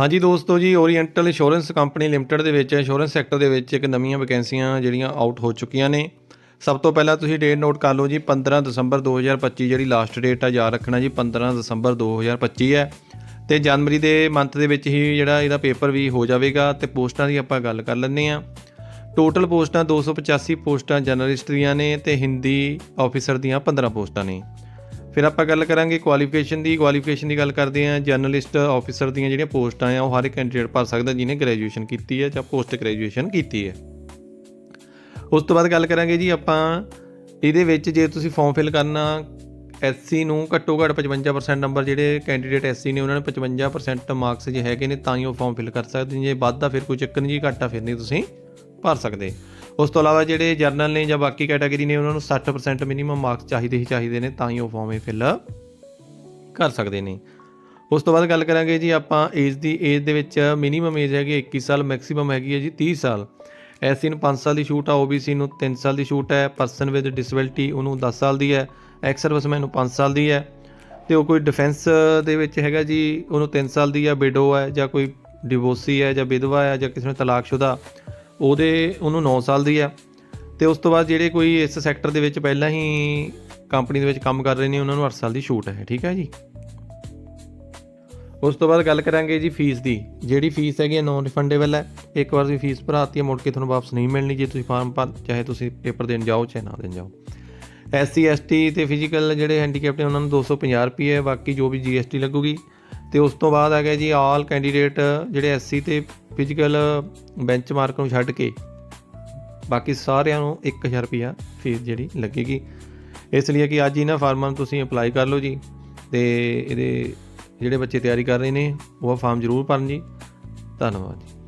ਹਾਂਜੀ ਦੋਸਤੋ ਜੀ ਓਰੀਐਂਟਲ ਇੰਸ਼ੋਰੈਂਸ ਕੰਪਨੀ ਲਿਮਟਿਡ ਦੇ ਵਿੱਚ ਇੰਸ਼ੋਰੈਂਸ ਸੈਕਟਰ ਦੇ ਵਿੱਚ ਇੱਕ ਨਵੀਆਂ ਵੈਕੈਂਸੀਆਂ ਜਿਹੜੀਆਂ ਆਊਟ ਹੋ ਚੁੱਕੀਆਂ ਨੇ। ਸਭ ਤੋਂ ਪਹਿਲਾਂ ਤੁਸੀਂ ਡੇਟ ਨੋਟ ਕਰ ਲਓ ਜੀ 15 ਦਸੰਬਰ 2025 ਜਿਹੜੀ ਲਾਸਟ ਡੇਟ ਆ, ਯਾਦ ਰੱਖਣਾ ਜੀ 15 ਦਸੰਬਰ 2025 ਹੈ। ਤੇ ਜਨਵਰੀ ਦੇ ਮੰਥ ਦੇ ਵਿੱਚ ਹੀ ਜਿਹੜਾ ਇਹਦਾ ਪੇਪਰ ਵੀ ਹੋ ਜਾਵੇਗਾ ਤੇ ਪੋਸਟਾਂ ਦੀ ਆਪਾਂ ਗੱਲ ਕਰ ਲੈਂਦੇ ਆ ਟੋਟਲ ਪੋਸਟਾਂ 285 ਪੋਸਟਾਂ ਜਰਨਲਿਸਟ ਦੀਆਂ ਨੇ ਤੇ ਹਿੰਦੀ ਆਫੀਸਰ ਦੀਆਂ 15 ਪੋਸਟਾਂ ਨੇ। ਫਿਰ ਆਪਾਂ ਗੱਲ ਕਰਾਂਗੇ ਕੁਆਲੀਫਿਕੇਸ਼ਨ ਦੀ। ਕੁਆਲੀਫਿਕੇਸ਼ਨ ਦੀ ਗੱਲ ਕਰਦੇ ਹਾਂ। ਜਰਨਲਿਸਟ ਆਫੀਸਰ ਦੀਆਂ ਜਿਹੜੀਆਂ ਪੋਸਟਾਂ ਆ, ਉਹ ਹਰ ਇੱਕ ਕੈਂਡੀਡੇਟ ਭਰ ਸਕਦਾ ਜਿਹਨੇ ਗ੍ਰੈਜੂਏਸ਼ਨ ਕੀਤੀ ਹੈ ਜਾਂ ਪੋਸਟ ਗ੍ਰੈਜੂਏਸ਼ਨ ਕੀਤੀ ਹੈ। ਉਸ ਤੋਂ ਬਾਅਦ ਗੱਲ ਕਰਾਂਗੇ ਜੀ ਆਪਾਂ ਇਹਦੇ ਵਿੱਚ ਜੇ ਤੁਸੀਂ ਫਾਰਮ ਫਿਲ ਕਰਨਾ ਐਸਸੀ ਨੂੰ ਘੱਟੋ ਘੱਟ 55% ਨੰਬਰ ਜਿਹੜੇ ਕੈਂਡੀਡੇਟ ਐਸਸੀ ਨੇ, ਉਹਨਾਂ ਨੇ 55% ਮਾਰਕਸ ਜੇ ਹੈਗੇ ਨੇ, ਤਾਂ ਹੀ ਉਹ ਫਾਰਮ ਫਿਲ ਕਰ ਸਕਦੇ ਨੇ। ਜੇ ਵੱਧਦਾ ਫਿਰ ਕੋਈ ਚੱਕਰ ਨਹੀਂ ਜੀ, ਘੱਟਾ ਫਿਰ ਨਹੀਂ ਤੁਸੀਂ ਭਰ ਸਕਦੇ। ਉਸ ਤੋਂ ਇਲਾਵਾ ਜਿਹੜੇ ਜਰਨਲ ਨੇ ਜਾਂ ਬਾਕੀ ਕੈਟਾਗਰੀ ਨੇ, ਉਹਨਾਂ ਨੂੰ 60% ਮਿਨੀਮਮ ਮਾਰਕਸ ਚਾਹੀਦੇ ਹੀ ਚਾਹੀਦੇ ਨੇ, ਤਾਂ ਹੀ ਉਹ ਫਾਰਮ ਇਹ ਫਿਲ ਕਰ ਸਕਦੇ ਨੇ। ਉਸ ਤੋਂ ਬਾਅਦ ਗੱਲ ਕਰਾਂਗੇ ਜੀ ਆਪਾਂ ਏਜ ਦੀ ਏਜ ਦੇ ਵਿੱਚ ਮਿਨੀਮਮ ਏਜ ਹੈਗੀ ਹੈ 21 ਸਾਲ ਮੈਕਸਿਮਮ ਹੈਗੀ ਹੈ ਜੀ 30 ਸਾਲ। ਐਸਸੀ ਨੂੰ 5 ਸਾਲ ਦੀ ਛੂਟ ਆ ਓਬੀਸੀ ਨੂੰ 3 ਸਾਲ ਦੀ ਛੂਟ ਹੈ। ਪਰਸਨ ਵਿਦ ਡਿਸੇਬਿਲਟੀ ਉਹਨੂੰ 10 ਸਾਲ ਦੀ ਹੈ ਐਕਸ ਸਰਵਿਸਮੈਨ ਨੂੰ 5 ਸਾਲ ਦੀ ਹੈ। ਤੇ ਉਹ ਕੋਈ ਡਿਫੈਂਸ ਦੇ ਵਿੱਚ ਹੈਗਾ ਜੀ, ਉਹਨੂੰ 3 ਸਾਲ ਦੀ ਜਾਂ ਵਿਡੋ ਹੈ ਜਾਂ ਕੋਈ ਡਿਵੋਰਸੀ ਹੈ ਜਾਂ ਵਿਧਵਾ ਹੈ ਜਾਂ ਕਿਸੇ ਨੂੰ ਤਲਾਕਸ਼ੁਦਾ। ਉਹਦੇ ਉਹਨੂੰ 9 ਸਾਲ ਦੀ ਆ। ਤੇ ਉਸ ਤੋਂ ਬਾਅਦ ਜਿਹੜੇ ਕੋਈ ਇਸ ਸੈਕਟਰ ਦੇ ਵਿੱਚ ਪਹਿਲਾਂ ਹੀ ਕੰਪਨੀ ਦੇ ਵਿੱਚ ਕੰਮ ਕਰ ਰਹੇ ਨੇ, ਉਹਨਾਂ ਨੂੰ 8 ਸਾਲ ਦੀ ਛੂਟ ਹੈ, ਠੀਕ ਹੈ ਜੀ? ਉਸ ਤੋਂ ਬਾਅਦ ਗੱਲ ਕਰਾਂਗੇ ਜੀ ਫੀਸ ਦੀ। ਜਿਹੜੀ ਫੀਸ ਹੈਗੀ ਹੈ ਨੋਨ ਰਿਫੰਡੇਬਲ ਹੈ, ਇੱਕ ਵਾਰ ਤੁਸੀਂ ਫੀਸ ਭਰਾਤੀ ਹੈ ਮੁੜ ਕੇ ਤੁਹਾਨੂੰ ਵਾਪਸ ਨਹੀਂ ਮਿਲਣੀ ਜੇ ਤੁਸੀਂ ਫਾਰਮ ਭਰ, ਚਾਹੇ ਤੁਸੀਂ ਪੇਪਰ ਦੇਣ ਜਾਓ, ਚਾਹੇ ਨਾ ਦੇਣ ਜਾਓ। ਐਸਸੀ ਐਸਟੀ ਤੇ ਫਿਜ਼ੀਕਲ ਜਿਹੜੇ ਹੈਂਡੀਕੈਪਟ ਨੇ, ਉਹਨਾਂ ਨੂੰ 250 ਰੁਪਏ ਬਾਕੀ ਜੋ ਵੀ ਜੀਐਸਟੀ ਲੱਗੂਗੀ ਤੇ ਉਸ ਤੋਂ ਬਾਅਦ ਆ ਜੀ ਆਲ ਕੈਂਡੀਡੇਟ ਜਿਹੜੇ ਐਸਸੀ ਤੇ ਫਿਜ਼ੀਕਲ ਬੈਂਚਮਾਰਕ ਨੂੰ ਛੱਡ ਕੇ ਬਾਕੀ ਸਾਰਿਆਂ ਨੂੰ 1000 ਰੁਪਿਆ ਫੀਸ ਜਿਹੜੀ ਲੱਗੇਗੀ। ਇਸ ਲਈ ਕਿ ਅੱਜ ਹੀ ਨਾ ਫਾਰਮਾਂ ਨੂੰ ਤੁਸੀਂ ਅਪਲਾਈ ਕਰ ਲਓ ਜੀ ਤੇ ਇਹਦੇ ਜਿਹੜੇ ਬੱਚੇ ਤਿਆਰੀ ਕਰ ਰਹੇ ਨੇ ਉਹ ਫਾਰਮ ਜ਼ਰੂਰ ਭਰਨ ਜੀ। ਧੰਨਵਾਦ ਜੀ।